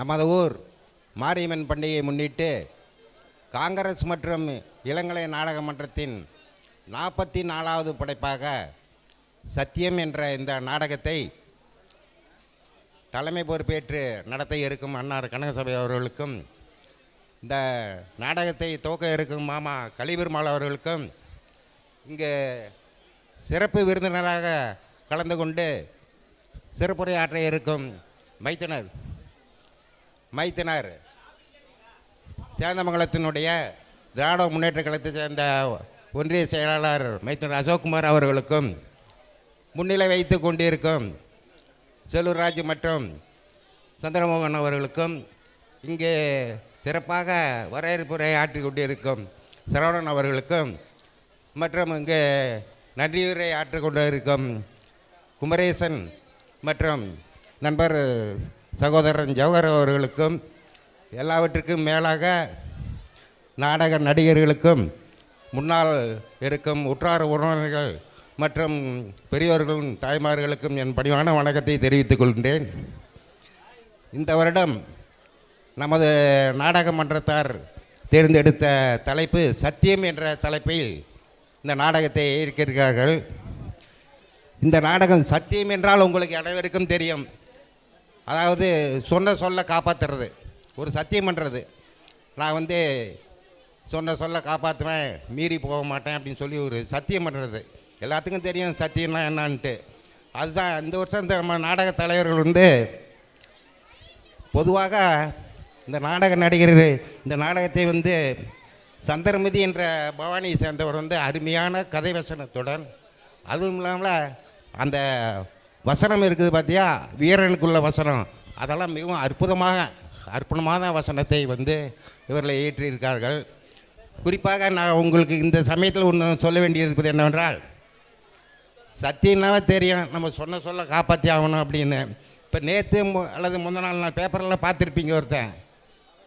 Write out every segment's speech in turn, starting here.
நமது ஊர் மாரியம்மன் பண்டிகையை முன்னிட்டு காங்கிரஸ் மற்றும் இளங்கலை நாடக மன்றத்தின் நாற்பத்தி நாலாவது படைப்பாக சத்தியம் என்ற இந்த நாடகத்தை தலைமை பொறுப்பேற்று நடத்த இருக்கும் அன்னார் கனகசபை அவர்களுக்கும் இந்த நாடகத்தை துவக்க இருக்கும் மாமா கலிபெருமாள் அவர்களுக்கும் இங்கே சிறப்பு விருந்தினராக கலந்து கொண்டு சிறப்புரை ஆற்ற இருக்கும் மைத்தனர் மைத்தனர். சேந்தமங்கலத்தினுடைய திராவிட முன்னேற்ற கழகத்தை சேர்ந்த ஒன்றிய செயலாளர் மைத்தனர் அசோக்குமார் அவர்களுக்கும் முன்னிலை வைத்து கொண்டிருக்கும் செல்லூர்ராஜ் மற்றும் சந்திரமோகன் அவர்களுக்கும் இங்கே சிறப்பாக வரவேற்புரை ஆற்றி கொண்டிருக்கும் சரவணன் அவர்களுக்கும் மற்றும் இங்கே நன்றியுரை ஆற்றிக் கொண்டிருக்கும் குமரேசன் மற்றும் நண்பர் சகோதரன் ஜவஹர் அவர்களுக்கும் எல்லாவற்றுக்கும் மேலாக நாடக நடிகர்களுக்கும் முன்னால் இருக்கும் உற்றார் உறவினர்கள் மற்றும் பெரியோர்களும் தாய்மார்களுக்கும் என் பணிவான வணக்கத்தை தெரிவித்துக் கொள்கின்றேன். இந்த வருடம் நமது நாடக மன்றத்தார் தேர்ந்தெடுத்த தலைப்பு சத்தியம் என்ற தலைப்பில் இந்த நாடகத்தை இருக்கிறார்கள் இந்த நாடகம் சத்தியம் என்றால் உங்களுக்கு அனைவருக்கும் தெரியும். அதாவது சொன்ன சொல்ல காப்பாற்றுறது ஒரு சத்தியம் பண்ணுறது நான் வந்து சொன்ன சொல்ல காப்பாற்றுவேன் மீறி போக மாட்டேன் அப்படின்னு சொல்லி ஒரு சத்தியம் பண்ணுறது எல்லாத்துக்கும் தெரியும் சத்தியம்னா என்னான்ட்டு. அதுதான் இந்த வருஷம் இந்த நம்ம நாடக தலைவர்கள் வந்து பொதுவாக இந்த நாடக நடிகர் இந்த நாடகத்தை வந்து சந்திரமதி என்ற பவானியை சேர்ந்தவர் வந்து அருமையான கதை வசனத்துடன் அதுவும் இல்லாமல் அந்த வசனம் இருக்குது பார்த்தியா வீரனுக்குள்ள வசனம். அதெல்லாம் மிகவும் அற்புதமாக அற்புதமான வசனத்தை வந்து இவர்களை ஏற்றியிருக்கார்கள். குறிப்பாக நான் உங்களுக்கு இந்த சமயத்தில் ஒன்று சொல்ல வேண்டியிருப்பது என்னவென்றால் சத்தியம்னாவே தெரியும். நம்ம சொன்ன சொல்ல காப்பாற்றி ஆகணும் அப்படின்னு. இப்போ நேற்று அல்லது முந்தின நாள் நான் பேப்பரெல்லாம் பார்த்துருப்பீங்க ஒருத்தன்.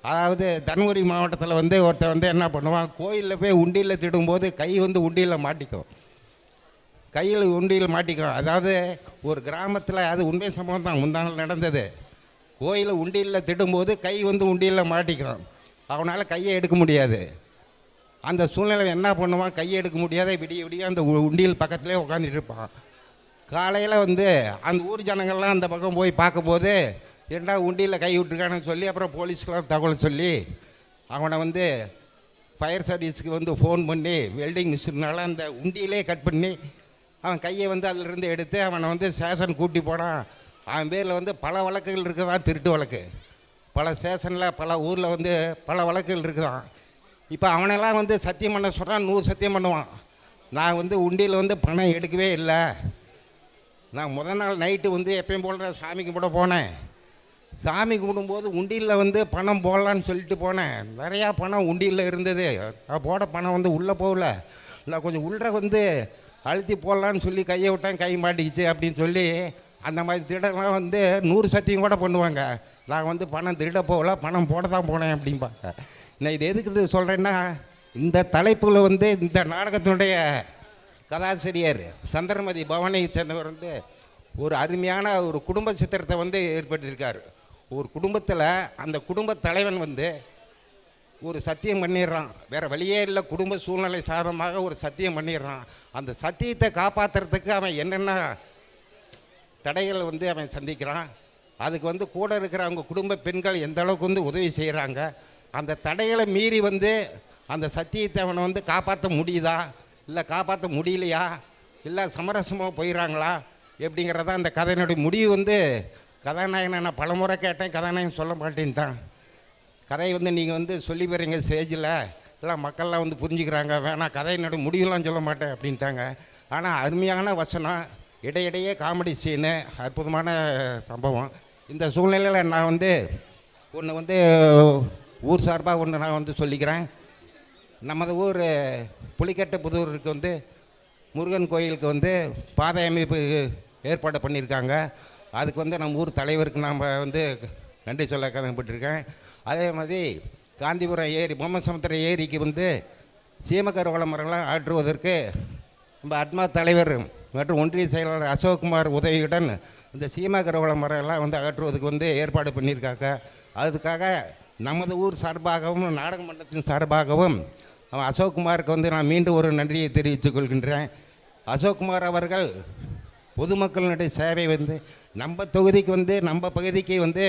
அதாவது தருமபுரி மாவட்டத்தில் வந்து ஒருத்தன் வந்து என்ன பண்ணுவான்? கோயிலில் போய் உண்டியில் திடும்போது கை வந்து உண்டியில் மாட்டிக்கும். கையில் உண்டியில் மாட்டிக்கும். அதாவது ஒரு கிராமத்தில் அது உண்மை சம்பவம் தான். முந்தானால் நடந்தது. கோயிலில் உண்டியில் திடும்போது கை வந்து உண்டியில் மாட்டிக்கும். அவனால் கையை எடுக்க முடியாது. அந்த சூழ்நிலை என்ன பண்ணுவான்? கையை எடுக்க முடியாத விடிய விடிய அந்த உ- உண்டியல் பக்கத்துலேயே உட்காந்துட்டு இருப்பான். காலையில் வந்து அந்த ஊர் ஜனங்கள்லாம் அந்த பக்கம் போய் பார்க்கும்போது என்ன உண்டியில் கை விட்டுருக்கானு சொல்லி அப்புறம் போலீஸ்க்கெலாம் தகவல் சொல்லி அவனை வந்து ஃபயர் சர்வீஸுக்கு வந்து ஃபோன் பண்ணி வெல்டிங் மிஷினால் அந்த உண்டியிலே கட் பண்ணி அவன் கையை வந்து அதிலிருந்து எடுத்து அவனை வந்து ஸ்டேஷன் கூட்டி போனான். அவன் பேரில் வந்து பல வழக்குகள் இருக்குதான் திருட்டு வழக்கு. பல ஸ்டேஷனில் பல ஊரில் வந்து பல வழக்குகள் இருக்குதான். இப்போ அவனெல்லாம் வந்து சத்தியம் பண்ண சொல்கிறான் நூறு சத்தியம் பண்ணுவான். நான் வந்து உண்டியில் வந்து பணம் எடுக்கவே இல்லை. நான் முத நாள் நைட்டு வந்து எப்பயும் போல நான் சாமி கும்பிட போனேன். சாமி கும்பிடும்போது உண்டியில் வந்து பணம் போடலான்னு சொல்லிட்டு போனேன். நிறையா பணம் உண்டியில் இருந்தது. நான் போட பணம் வந்து உள்ளே போகல. இல்லை கொஞ்சம் உள்ள வந்து அழுத்தி போடலான்னு சொல்லி கையை விட்டேன் கை மாட்டிக்கிச்சு அப்படின்னு சொல்லி அந்த மாதிரி திருடெல்லாம் வந்து நூறு சத்தியம் கூட பண்ணுவாங்க. நான் வந்து பணம் திருட போகல பணம் போட தான் போனேன் அப்படிம்பாங்க. நான் இது எதுக்கு இது சொல்கிறேன்னா இந்த தலைப்பில் வந்து இந்த நாடகத்தினுடைய கதாசிரியர் சந்திரமதி பவானியை சேர்ந்தவர் வந்து ஒரு அருமையான ஒரு குடும்ப சித்திரத்தை வந்து ஏற்படுத்தியிருக்கார். ஒரு குடும்பத்தில் அந்த குடும்ப தலைவன் வந்து ஒரு சத்தியம் பண்ணிடுறான். வேறு வழியே இல்லை. குடும்ப சூழ்நிலை சாதமாக ஒரு சத்தியம் பண்ணிடுறான். அந்த சத்தியத்தை காப்பாற்றுறதுக்கு அவன் என்னென்ன தடைகளை வந்து அவன் சந்திக்கிறான்? அதுக்கு வந்து கூட இருக்கிற அவங்க குடும்ப பெண்கள் எந்த அளவுக்கு வந்து உதவி செய்கிறாங்க அந்த தடைகளை மீறி வந்து அந்த சத்தியத்தை அவனை வந்து காப்பாற்ற முடியுதா? இல்லை காப்பாற்ற முடியலையா? இல்லை சமரசமாக போயிடறாங்களா? எப்படிங்கிறதான் அந்த கதையினுடைய முடிவு வந்து கதாநாயகனை நான் பலமுறை கேட்டேன். கதாநாயகன் சொல்ல மாட்டேன்ட்டான். கதையை வந்து நீங்கள் வந்து சொல்லி போகிறீங்க ஸ்டேஜில். எல்லாம் மக்கள்லாம் வந்து புரிஞ்சுக்கிறாங்க. வேணாம் கதையினோட முடிவுலாம் சொல்ல மாட்டேன் அப்படின்ட்டாங்க. ஆனால் அருமையான வசனம். இடையிடையே காமெடி சீனு அற்புதமான சம்பவம். இந்த சூழ்நிலையில் நான் வந்து ஒன்று வந்து ஊர் சார்பாக ஒன்று நான் வந்து சொல்லிக்கிறேன். நமது ஊர் புலிக்கட்டு புதூருக்கு வந்து முருகன் கோயிலுக்கு வந்து பாதை அமைப்பு ஏற்பாடு பண்ணியிருக்காங்க. அதுக்கு வந்து நம்ம ஊர் தலைவருக்கு நாம் வந்து நன்றி சொல்ல கடமைப்பட்டிருக்கேன் அதே மாதிரி காந்திபுரம் ஏரி பொம்மசமுத்திரம் ஏரிக்கு வந்து சீமக்கருவள மரம்லாம் ஆற்றுவதற்கு நம்ம அட்மா தலைவர் மற்றும் ஒன்றிய செயலாளர் அசோக்குமார் உதவியுடன் இந்த சீமகரவள மரம் வந்து அகற்றுவதுக்கு வந்து ஏற்பாடு பண்ணியிருக்காங்க. அதுக்காக நமது ஊர் சார்பாகவும் நாடக மன்றத்தின் சார்பாகவும் அவன் அசோக்குமாருக்கு வந்து நான் மீண்டும் ஒரு நன்றியை தெரிவித்துக் கொள்கின்றேன். அசோக்குமார் அவர்கள் பொதுமக்களுடைய சேவை வந்து நம்ம தொகுதிக்கு வந்து நம்ம பகுதிக்கு வந்து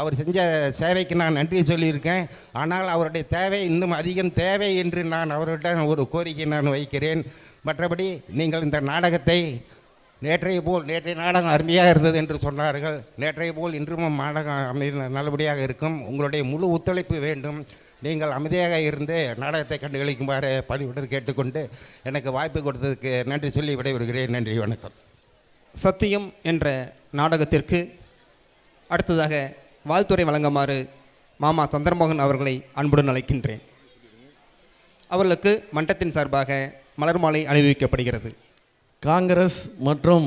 அவர் செஞ்ச சேவைக்கு நான் நன்றி சொல்லியிருக்கேன். ஆனால் அவருடைய தேவை இன்னும் அதிகம் தேவை என்று நான் அவர்களிடம் ஒரு கோரிக்கை நான் வைக்கிறேன். மற்றபடி நீங்கள் இந்த நாடகத்தை நேற்றைய போல் நேற்றைய நாடகம் அருமையாக இருந்தது என்று சொன்னார்கள். நேற்றைய போல் இன்றும் நாடகம் அமை நல்லபடியாக இருக்கும். உங்களுடைய முழு ஒத்துழைப்பு வேண்டும். நீங்கள் அமைதியாக இருந்து நாடகத்தை கண்டுகளிக்குமாறு பணிவுடன் கேட்டுக்கொண்டு எனக்கு வாய்ப்பு கொடுத்ததுக்கு நன்றி சொல்லி விடைபெறுகிறேன். நன்றி வணக்கம். சத்தியம் என்ற நாடகத்திற்கு அடுத்ததாக வாழ்த்துறை வழங்குமாறு மாமா சந்திரமோகன் அவர்களை அன்புடன் அழைக்கின்றேன். அவர்களுக்கு மன்றத்தின் சார்பாக மலர் மாலை அணிவிக்கப்படுகிறது. காங்கிரஸ் மற்றும்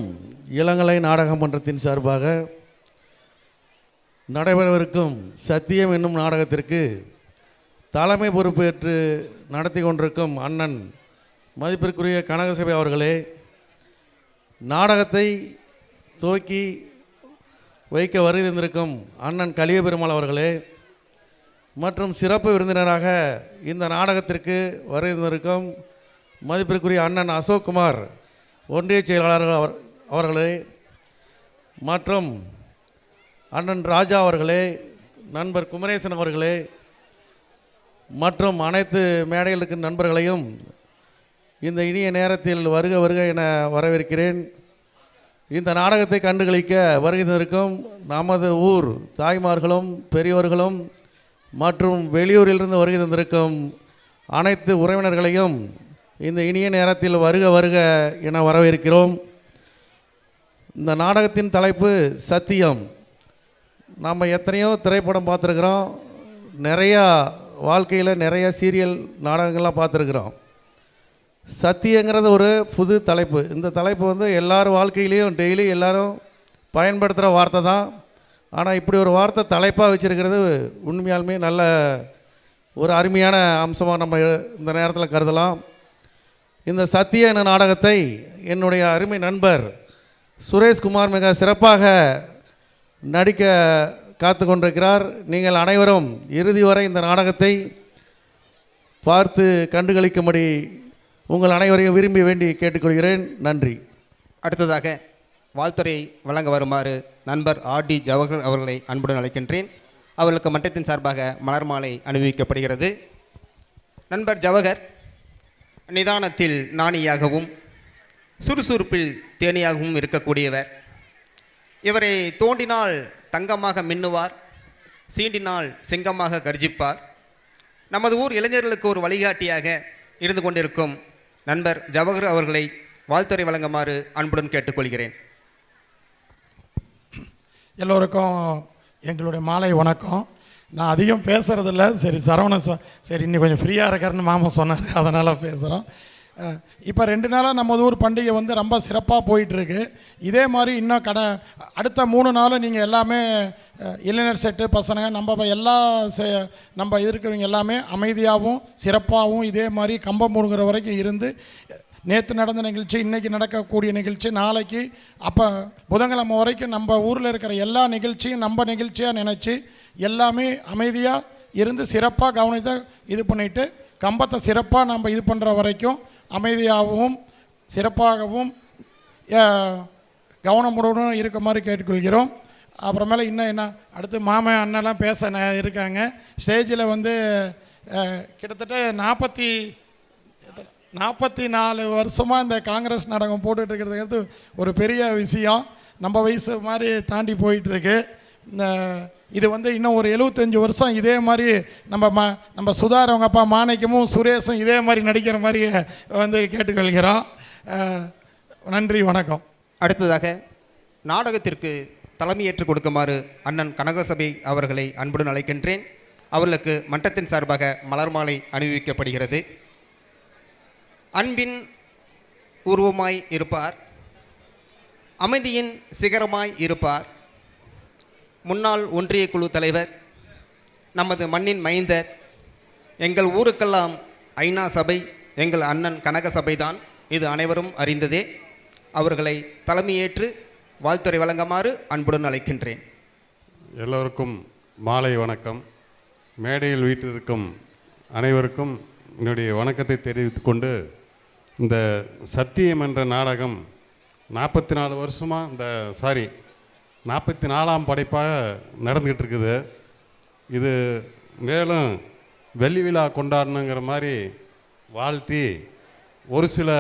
இளங்கலை நாடக மன்றத்தின் சார்பாக நடைபெறவிருக்கும் சத்தியம் என்னும் நாடகத்திற்கு தலைமை பொறுப்பேற்று நடத்தி கொண்டிருக்கும் அண்ணன் மதிப்பிற்குரிய கனகசபை அவர்களே நாடகத்தை துவக்கி வைக்க வருகை தந்திருக்கும் அண்ணன் கலிய பெருமாள் அவர்களே மற்றும் சிறப்பு விருந்தினராக இந்த நாடகத்திற்கு வருகை தந்திருக்கும் மதிப்பிற்குரிய அண்ணன் அசோக்குமார் ஒன்றிய செயலாளர் அவர் அவர்களே மற்றும் அண்ணன் ராஜா அவர்களே நண்பர் குமரேசன் அவர்களே மற்றும் அனைத்து மேடையில் இருக்கும் நண்பர்களையும் இந்த இனிய நேரத்தில் வருக வருக என வரவேற்கிறேன். இந்த நாடகத்தை கண்டுகளிக்க வருகை தந்திருக்கும் நமது ஊர் தாய்மார்களும் பெரியோர்களும் மற்றும் வெளியூரிலிருந்து வருகை தந்திருக்கும் அனைத்து உறவினர்களையும் இந்த இனிய நேரத்தில் வருக வருக என வரவேற்கிறோம். இந்த நாடகத்தின் தலைப்பு சத்தியம். நம்ம எத்தனையோ திரைப்படம் பார்த்துருக்குறோம். நிறையா வாழ்க்கையில் நிறைய சீரியல் நாடகங்கள்லாம் பார்த்துருக்குறோம். சத்தியங்கிறது ஒரு புது தலைப்பு. இந்த தலைப்பு வந்து எல்லார் வாழ்க்கையிலையும் டெய்லி எல்லாரும் பயன்படுத்துகிற வார்த்தை தான். ஆனால் இப்படி ஒரு வார்த்தை தலைப்பாக வச்சுருக்கிறது உண்மையாலுமே நல்ல ஒரு அருமையான அம்சமாக நம்ம இந்த நேரத்தில் கருதலாம். இந்த சத்திய என நாடகத்தை என்னுடைய அருமை நண்பர் சுரேஷ்குமார் மிக சிறப்பாக நடிக்க காத்து கொண்டிருக்கிறார். நீங்கள் அனைவரும் இறுதி வரை இந்த நாடகத்தை பார்த்து கண்டுகளிக்கும்படி உங்கள் அனைவரையும் விரும்பி வேண்டி கேட்டுக்கொள்கிறேன். நன்றி. அடுத்ததாக வாழ்த்துறை வழங்க வருமாறு நண்பர் ஆர் டி ஜவஹர் அவர்களை அன்புடன் அழைக்கின்றேன். அவர்களுக்கு மன்றத்தின் சார்பாக மலர் மாலை அணிவிக்கப்படுகிறது. நண்பர் ஜவஹர் நிதானத்தில் நாணியாகவும் சுறுசுறுப்பில் தேனியாகவும் இருக்கக்கூடியவர். இவரை தோண்டினால் தங்கமாக மின்னுவார் சீண்டினால் சிங்கமாக கர்ஜிப்பார். நமது ஊர் இளைஞர்களுக்கு ஒரு வழிகாட்டியாக இருந்து கொண்டிருக்கும் நண்பர் ஜவஹர் அவர்களை வாழ்த்துறை வழங்குமாறு அன்புடன் கேட்டுக்கொள்கிறேன். எல்லோருக்கும் எங்களுடைய மாலை வணக்கம். நான் அதிகம் பேசுகிறதில்ல சரி சரவணன் சொ சரி இன்னும் கொஞ்சம் ஃப்ரீயாக இருக்காருன்னு மாமா சொன்னார். அதனால் பேசுகிறோம் இப்போ ரெண்டு நாளாக நம்ம ஊர் பண்டிகை வந்து ரொம்ப சிறப்பாக போயிட்டுருக்கு. இதே மாதிரி இன்னும் கடை அடுத்த மூணு நாளும் நீங்கள் எல்லாமே இளைஞர் செட்டு பசங்க நம்ம எல்லா செ நம்ம இருக்கிறவங்க எல்லாமே அமைதியாகவும் சிறப்பாகவும் இதே மாதிரி கம்பம் மூடுங்கிற வரைக்கும் இருந்து நேற்று நடந்த நிகழ்ச்சி இன்றைக்கி நடக்கக்கூடிய நிகழ்ச்சி நாளைக்கு அப்போ புதன்கிழமை வரைக்கும் நம்ம ஊரில் இருக்கிற எல்லா நிகழ்ச்சியும் நம்ம நிகழ்ச்சியாக நினச்சி எல்லாமே அமைதியாக இருந்து சிறப்பாக கவனித்து இது பண்ணிவிட்டு கம்பத்தை சிறப்பாக நம்ம இது பண்ணுற வரைக்கும் அமைதியாகவும் சிறப்பாகவும் கவனமுடனும் இருக்க மாதிரி கேட்டுக்கொள்கிறோம். அப்புறமேல இன்னும் என்ன அடுத்து மாமன் அண்ணெல்லாம் பேச ந- இருக்காங்க. ஸ்டேஜில் வந்து கிட்டத்தட்ட நாற்பத்தி நாற்பத்தி நாலு வருஷமாக இந்த காங்கிரஸ் நாடகம் போட்டுட்டு இருக்கிறதுங்கிறது ஒரு பெரிய விஷயம். நம்ம வயசு மாதிரி தாண்டி போயிட்டுருக்கு இது வந்து இன்னும் ஒரு எழுபத்தஞ்சி வருஷம் இதே மாதிரி நம்ம ம நம்ம சுதாரவங்க அப்பா மாணிக்கமும் சுரேஷும் இதே மாதிரி நடிக்கிற மாதிரி வந்து கேட்டுக்கொள்கிறோம். நன்றி வணக்கம். அடுத்ததாக நாடகத்திற்கு தலைமையேற்றுக் கொடுக்குமாறு அண்ணன் கனகசபை அவர்களை அன்புடன் அழைக்கின்றேன். அவர்களுக்கு மன்றத்தின் சார்பாக மலர் மாலை அணிவிக்கப்படுகிறது. அன்பின் உருவமாய் இருப்பார். அமைதியின் சிகரமாய் இருப்பார். முன்னாள் ஒன்றிய குழு தலைவர் நமது மண்ணின் மைந்தர் எங்கள் ஊருக்கெல்லாம் ஐநா சபை எங்கள் அண்ணன் கனக சபைதான். இது அனைவரும் அறிந்ததே. அவர்களை தலைமையேற்று வாழ்த்துறை வழங்குமாறு அன்புடன் அழைக்கின்றேன். எல்லோருக்கும் மாலை வணக்கம். மேடையில் வீட்டிற்கும் அனைவருக்கும் என்னுடைய வணக்கத்தை தெரிவித்து கொண்டு இந்த சத்தியம் என்ற நாடகம் நாற்பத்தி நாலு வருஷமாக இந்த சாரி நாற்பத்தி நாலாம் படைப்பாக நடந்துக்கிட்டு இருக்குது இது மேலும் வெள்ளி விழா கொண்டாடணுங்கிற மாதிரி வாழ்த்தி ஒரு சில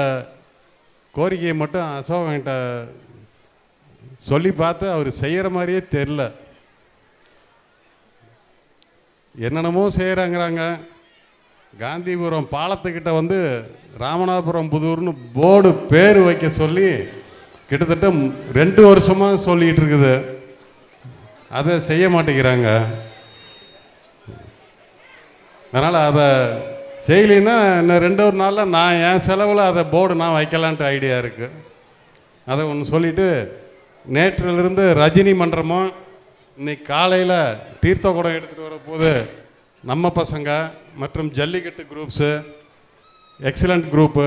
கோரிக்கையை மட்டும் அசோகன்கிட்ட சொல்லி பார்த்து அவர் செய்கிற மாதிரியே தெரில என்னென்னமோ செய்கிறாங்கிறாங்க காந்திபுரம் பாலத்துக்கிட்ட வந்து ராமநாதபுரம் புதூர்னு போர்டு பேர் வைக்க சொல்லி கிட்டத்தட்ட ரெண்டு வருஷமாக சொல்லிகிட்டு இருக்குது அதை செய்ய மாட்டேங்கிறாங்க. அதனால் அதை செய்யலைன்னா இன்னும் ரெண்டு ஒரு நாளில் நான் என் செலவில் அதை போர்டு நான் வைக்கலான்ட்டு ஐடியா இருக்குது அதை ஒன்று சொல்லிவிட்டு நேற்றிலிருந்து ரஜினி மன்றமும் இன்னைக்கு காலையில் தீர்த்த குடம் எடுத்துகிட்டு வர போது நம்ம பசங்க மற்றும் ஜல்லிக்கட்டு குரூப்ஸு எக்ஸலண்ட் குரூப்பு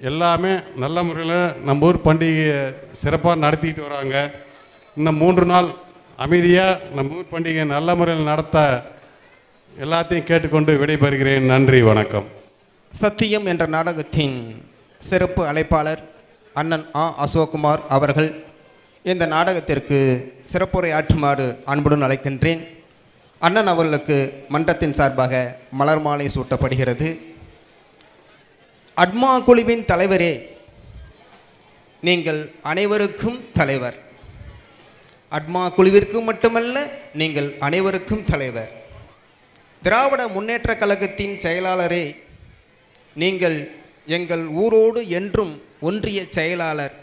எல்லாமே நல்ல முறையில் நம்ம ஊர் பண்டிகையை சிறப்பாக நடத்திக்கிட்டு வராங்க. இந்த மூன்று நாள் அமைதியாக நம்ம ஊர் பண்டிகையை நல்ல முறையில் நடத்த எல்லாத்தையும் கேட்டுக்கொண்டு விடைபெறுகிறேன். நன்றி வணக்கம். சத்தியம் என்ற நாடகத்தின் சிறப்பு அழைப்பாளர் அண்ணன் ஆ. அசோக்குமார் அவர்கள் இந்த நாடகத்திற்கு சிறப்புரை ஆற்றுமாறு அன்புடன் அழைக்கின்றேன். அண்ணன் அவர்களுக்கு மன்றத்தின் சார்பாக மலர் மாலை சூட்டப்படுகிறது. அட்மா குழுவின் தலைவரே நீங்கள் அனைவருக்கும் தலைவர். அட்மா குழுவிற்கு மட்டுமல்ல நீங்கள் அனைவருக்கும் தலைவர். திராவிட முன்னேற்ற கழகத்தின் செயலாளரே நீங்கள் எங்கள் ஊரோடு என்றும் ஒன்றிய செயலாளர்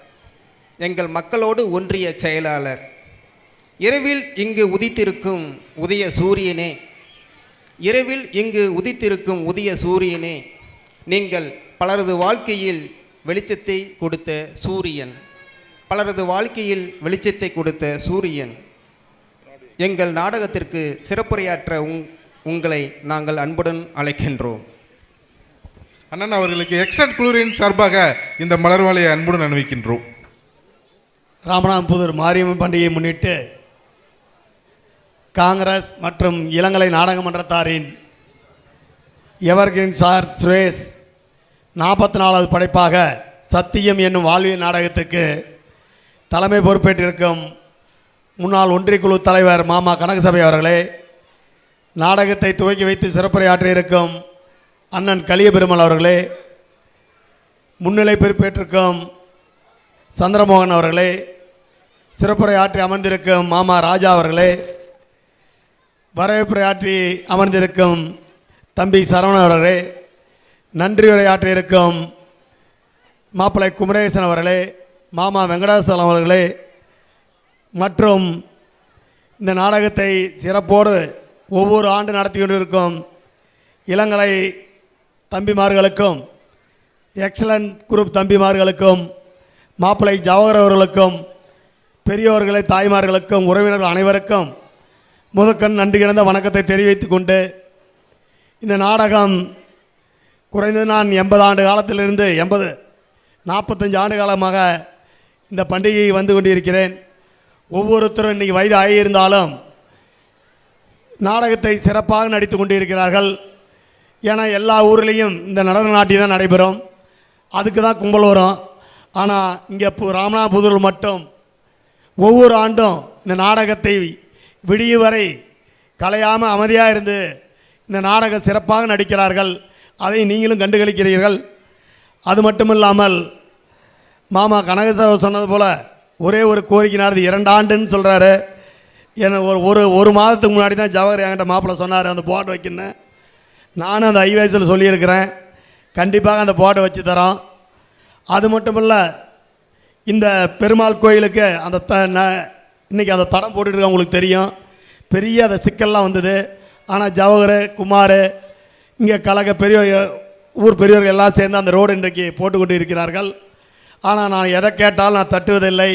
எங்கள் மக்களோடு ஒன்றிய செயலாளர். இரவில் இங்கு உதித்திருக்கும் உதய சூரியனே இரவில் இங்கு உதித்திருக்கும் உதய சூரியனே நீங்கள் பலரது வாழ்க்கையில் வெளிச்சத்தை கொடுத்த சூரியன். பலரது வாழ்க்கையில் வெளிச்சத்தை கொடுத்த சூரியன். எங்கள் நாடகத்திற்கு சிறப்புரையாற்ற உங் உங்களை நாங்கள் அன்புடன் அழைக்கின்றோம். அண்ணன் அவர்களுக்கு எக்ஸலண்ட் குழுவின் சார்பாக இந்த மலர் மாலையை அன்புடன் அணிவிக்கின்றோம். ராமநாதபுதூர் மாரியம்மன் பண்டிகையை முன்னிட்டு காங்கிரஸ் மற்றும் இளங்கலை நாடக மன்றத்தாரின் எவர்கிரீன் சார் சுரேஷ் நாற்பத்தி நாலாவது படைப்பாக சத்தியம் என்னும் வாழ்வியல் நாடகத்துக்கு தலைமை பொறுப்பேற்றிருக்கும் முன்னாள் ஒன்றிய குழு தலைவர் மாமா கனகசபை அவர்களே நாடகத்தை துவக்கி வைத்து சிறப்புரையாற்றியிருக்கும் அண்ணன் கலியபெருமல் அவர்களே முன்னிலை பொறுப்பேற்றிருக்கும் சந்திரமோகன் அவர்களே சிறப்புரை ஆற்றி அமர்ந்திருக்கும் மாமா ராஜா அவர்களே வரவேற்புரையாற்றி அமர்ந்திருக்கும் தம்பி சரவணன் அவர்களே நன்றி உரையாற்றியிருக்கும் மாப்பிள்ளை குமரேசன் அவர்களே மாமா வெங்கடாசலம் அவர்களே மற்றும் இந்த நாடகத்தை சிறப்போடு ஒவ்வொரு ஆண்டு நடத்தி கொண்டிருக்கும் இளங்கலை தம்பிமார்களுக்கும் எக்ஸலண்ட் குரூப் தம்பிமார்களுக்கும் மாப்பிள்ளை ஜவஹர் அவர்களுக்கும் பெரியோர்களை தாய்மார்களுக்கும் உறவினர்கள் அனைவருக்கும் முதற்கண் நன்றி கிடந்த வணக்கத்தை தெரிவித்து கொண்டு இந்த நாடகம் குறைந்தது நான் எண்பது ஆண்டு காலத்திலிருந்து எண்பது நாற்பத்தஞ்சு ஆண்டு காலமாக இந்த பண்டிகையை வந்து கொண்டிருக்கிறேன். ஒவ்வொருத்தரும் இன்றைக்கி வயது ஆகியிருந்தாலும் நாடகத்தை சிறப்பாக நடித்து கொண்டிருக்கிறார்கள். ஏன்னா எல்லா ஊர்லேயும் இந்த நடன நாட்டியம் தான் நடைபெறும். அதுக்கு தான் கும்பல் வரும். ஆனால் இங்கே பு மட்டும் ஒவ்வொரு ஆண்டும் இந்த நாடகத்தை விடிய வரை கலையாமல் அமைதியாக இருந்து இந்த நாடகம் சிறப்பாக நடிக்கிறார்கள். அதை நீங்களும் கண்டுகளிக்கிறீர்கள். அது மட்டும் இல்லாமல் மாமா கனகசாமி சொன்னது போல் ஒரே ஒரு கோரிக்கைனார் இரண்டாண்டுன்னு இரண்டு ஆண்டுன்னு சொல்கிறாரு என்ன ஒரு ஒரு ஒரு மாதத்துக்கு முன்னாடி தான் ஜவஹர் என்கிட்ட மாப்பிள்ளை சொன்னார் அந்த போர்டு வைக்கணும் நானும் அந்த ஐவேஸில் சொல்லியிருக்கிறேன். கண்டிப்பாக அந்த போர்டை வச்சு தரோம். அது மட்டும் இல்லை இந்த பெருமாள் கோயிலுக்கு அந்த த ந- இன்னைக்கு அந்த தடம் போட்டுருக்க உங்களுக்கு தெரியும். பெரிய அந்த சிக்கல்லாம் வந்தது. ஆனால் ஜவஹர் குமார் இங்கே கழக பெரிய ஊர் பெரியவர்கள் எல்லாம் சேர்ந்து அந்த ரோடு இன்றைக்கு போட்டுக்கொண்டு இருக்கிறார்கள் ஆனால் நான் எதை கேட்டாலும் நான் தட்டுவதில்லை.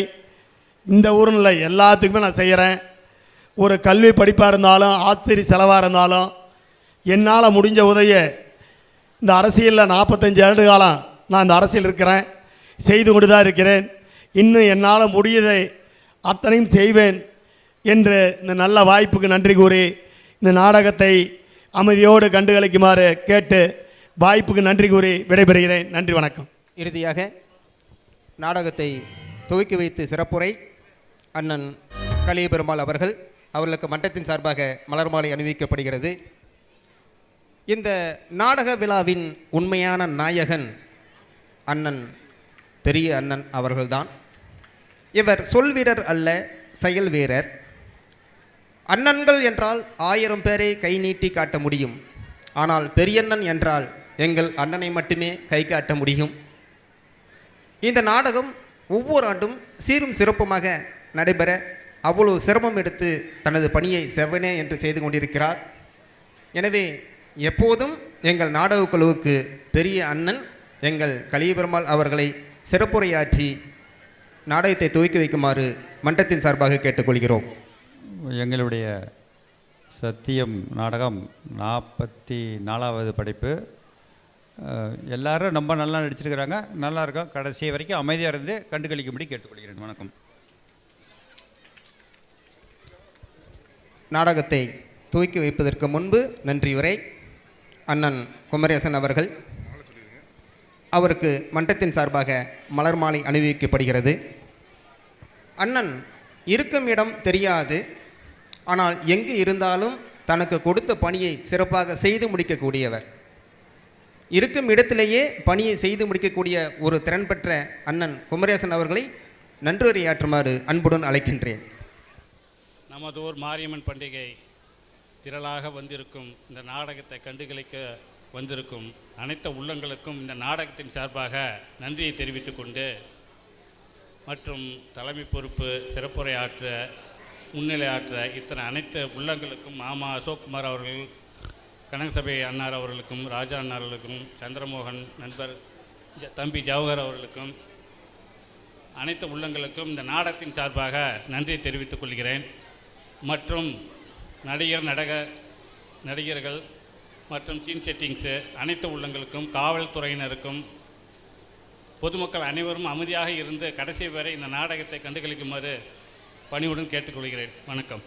இந்த ஊரும் இல்லை எல்லாத்துக்குமே நான் செய்கிறேன் ஒரு கல்வி படிப்பாக இருந்தாலும் ஆசிரியர் செலவாக இருந்தாலும் என்னால் முடிஞ்ச உதவியை இந்த அரசியலில் நாற்பத்தஞ்சு ஆண்டு காலம் நான் இந்த அரசியல் இருக்கிறேன். செய்து கொண்டு தான் இருக்கிறேன். இன்னும் என்னால் முடியதை அத்தனையும் செய்வேன் என்று இந்த நல்ல வாய்ப்புக்கு நன்றி கூறி இந்த நாடகத்தை அமைதியோடு கண்டுகளிக்குமாறு கேட்டு வாய்ப்புக்கு நன்றி கூறி விடைபெறுகிறேன். நன்றி வணக்கம். இறுதியாக நாடகத்தை துவக்கி வைத்து சிறப்புரை. அண்ணன் கலியபெருமாள் அவர்கள் அவர்களுக்கு மன்றத்தின் சார்பாக மலர் மாலை அணிவிக்கப்படுகிறது. இந்த நாடக விழாவின் உண்மையான நாயகன் அண்ணன் பெரிய அண்ணன் அவர்கள்தான். இவர் சொல் வீரர் அல்ல செயல் வீரர். அண்ணன்கள் என்றால் ஆயிரம் பேரை கை நீட்டி காட்ட முடியும். ஆனால் பெரியண்ணன் என்றால் எங்கள் அண்ணனை மட்டுமே கை காட்ட முடியும். இந்த நாடகம் ஒவ்வொரு ஆண்டும் சீரும் சிறப்புமாக நடைபெற அவ்வளவு சிரமம் எடுத்து தனது பணியை செவ்வனே என்று செய்து கொண்டிருக்கிறார். எனவே எப்போதும் எங்கள் நாடகக் குழுவுக்கு பெரிய அண்ணன் எங்கள் கலியபெருமாள் அவர்களை சிறப்புரையாற்றி நாடகத்தை துவக்கி வைக்குமாறு மன்றத்தின் சார்பாக கேட்டுக்கொள்கிறோம். எங்களுடைய சத்தியம் நாடகம் நாற்பத்தி நாலாவது படைப்பு. எல்லாரும் ரொம்ப நல்லா நடிச்சிருக்கிறாங்க. நல்லா இருக்கும். கடைசி வரைக்கும் அமைதியாக இருந்து கண்டுகளிக்கும்படி கேட்டுக்கொள்கிறேன். வணக்கம். நாடகத்தை துவக்கி வைப்பதற்கு முன்பு நன்றி உரை. அண்ணன் குமரேசன் அவர்கள் அவருக்கு மன்றத்தின் சார்பாக மலர் மாலை அணிவிக்கப்படுகிறது. அண்ணன் இருக்கும் இடம் தெரியாது. ஆனால் எங்கு இருந்தாலும் தனக்கு கொடுத்த பணியை சிறப்பாக செய்து முடிக்கக்கூடியவர். இருக்கும் இடத்திலேயே பணியை செய்து முடிக்கக்கூடிய ஒரு திறன் பெற்ற அண்ணன் குமரேசன் அவர்களை நன்றியுரையாற்றுமாறு அன்புடன் அழைக்கின்றேன். நமது ஊர் மாரியம்மன் பண்டிகை திரளாக வந்திருக்கும் இந்த நாடகத்தை கண்டுகளிக்க வந்திருக்கும் அனைத்து உள்ளங்களுக்கும் இந்த நாடகத்தின் சார்பாக நன்றியை தெரிவித்துக்கொண்டு மற்றும் தலைமை பொறுப்பு சிறப்புரை ஆற்ற முன்னிலை ஆற்ற இத்தனை அனைத்து உள்ளங்களுக்கும் மாமா அசோக்குமார் அவர்கள் கனகசபை அன்னார் அவர்களுக்கும் ராஜா அன்னார் அவர்களுக்கும் சந்திரமோகன் நண்பர் ஜ- தம்பி ஜவஹர் அவர்களுக்கும் அனைத்து உள்ளங்களுக்கும் இந்த நாடகத்தின் சார்பாக நன்றி தெரிவித்துக் கொள்கிறேன். மற்றும் நடிகர் நடக நடிகர்கள் மற்றும் சீன் செட்டிங்ஸு அனைத்து உள்ளங்களுக்கும் காவல்துறையினருக்கும் பொதுமக்கள் அனைவரும் அமைதியாக இருந்து கடைசி வரை இந்த நாடகத்தை கண்டுகளிக்குமாறு பணிவுடன் கேட்டுக்கொள்கிறேன். வணக்கம்.